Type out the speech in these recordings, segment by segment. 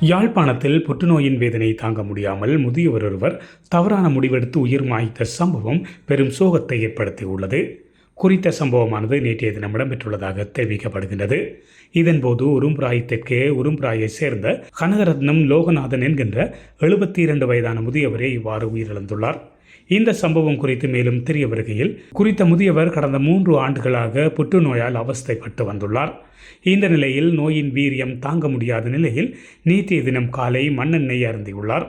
யாழ்ப்பாணத்தில் புற்றுநோயின் வேதனை தாங்க முடியாமல் முதியவர் ஒருவர் தவறான முடிவெடுத்து உயிர் மாய்த்த சம்பவம் பெரும் சோகத்தை ஏற்படுத்தியுள்ளது. குறித்த சம்பவமானது நேற்றைய தினம் இடம்பெற்றுள்ளதாக தெரிவிக்கப்படுகின்றது. இதன்போது உரும்பிராய் தெற்கே உரும்பிராயை சேர்ந்த கனகரத்னம் லோகநாதன் என்கின்ற எழுபத்தி இரண்டு வயதான முதியவரே இவ்வாறு உயிரிழந்துள்ளார். இந்த சம்பவம் குறித்து மேலும் தெரிய வருகையில் குறித்த முதியவர் கடந்த மூன்று ஆண்டுகளாக புற்றுநோயால் அவஸ்தைப்பட்டு வந்துள்ளார். இந்த நிலையில் நோயின் வீரியம் தாங்க முடியாத நிலையில் நேற்றைய தினம் காலை மண்ணெண்ணெய் அருந்தியுள்ளார்.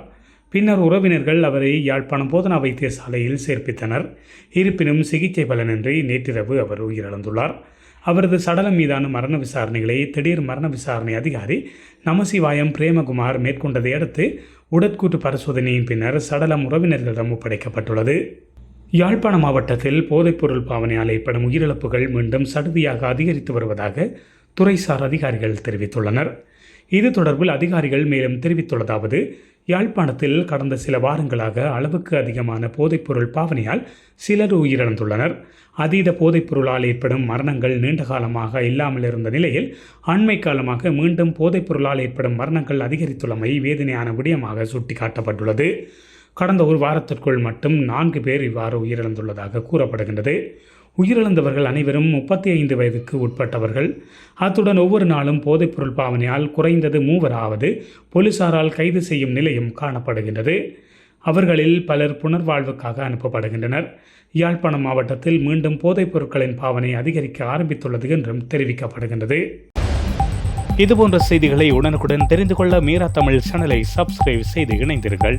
பின்னர் உறவினர்கள் அவரை யாழ்ப்பாணம் போதனா வைத்தியசாலையில் சேர்ப்பித்தனர். இருப்பினும் சிகிச்சை பலனின்றி நேற்றிரவு அவர் உயிரிழந்துள்ளார். அவரது சடலம் மீதான மரண விசாரணைகளை திடீர் மரண விசாரணை அதிகாரி நமசிவாயம் பிரேமகுமார் மேற்கொண்டதை அடுத்து உடற்கூட்டு பரிசோதனையின் பின்னர் சடலம் உறவினர்களிடம் ஒப்படைக்கப்பட்டுள்ளது. யாழ்ப்பாண மாவட்டத்தில் போதைப்பொருள் பாவனையால் ஏற்படும் உயிரிழப்புகள் மீண்டும் சடுதியாக அதிகரித்து வருவதாக துறைசார் அதிகாரிகள் தெரிவித்துள்ளனர். இது தொடர்பில் அதிகாரிகள் மேலும் தெரிவித்துள்ளதாவது யாழ்ப்பாணத்தில் கடந்த சில வாரங்களாக அளவுக்கு அதிகமான போதைப்பொருள் பாவனையால் சிலர் உயிரிழந்துள்ளனர். அதீத போதைப்பொருளால் ஏற்படும் மரணங்கள் நீண்ட காலமாக இல்லாமல் இருந்த நிலையில் அண்மை காலமாக மீண்டும் போதைப்பொருளால் ஏற்படும் மரணங்கள் அதிகரித்துள்ளமை வேதனையான விடயமாக சுட்டிக்காட்டப்பட்டுள்ளது. கடந்த ஒரு வாரத்திற்குள் மட்டும் நான்கு பேர் இவ்வாறு உயிரிழந்துள்ளதாக கூறப்படுகின்றது. உயிரிழந்தவர்கள் அனைவரும் முப்பத்தி ஐந்து வயதுக்கு உட்பட்டவர்கள். அத்துடன் ஒவ்வொரு நாளும் போதைப்பொருள் பாவனையால் குறைந்தது மூவராவது போலீசாரால் கைது செய்யும் நிலையும் காணப்படுகின்றது. அவர்களில் பலர் புனர்வாழ்வுக்காக அனுப்பப்படுகின்றனர். யாழ்ப்பாணம் மாவட்டத்தில் மீண்டும் போதைப் பொருட்களின் பாவனை அதிகரிக்க ஆரம்பித்துள்ளது என்றும் தெரிவிக்கப்படுகின்றது. இதுபோன்ற செய்திகளை உடனுக்குடன் தெரிந்து கொள்ள மீரா தமிழ் சேனலை சப்ஸ்கிரைப் செய்து இணைந்தீர்கள்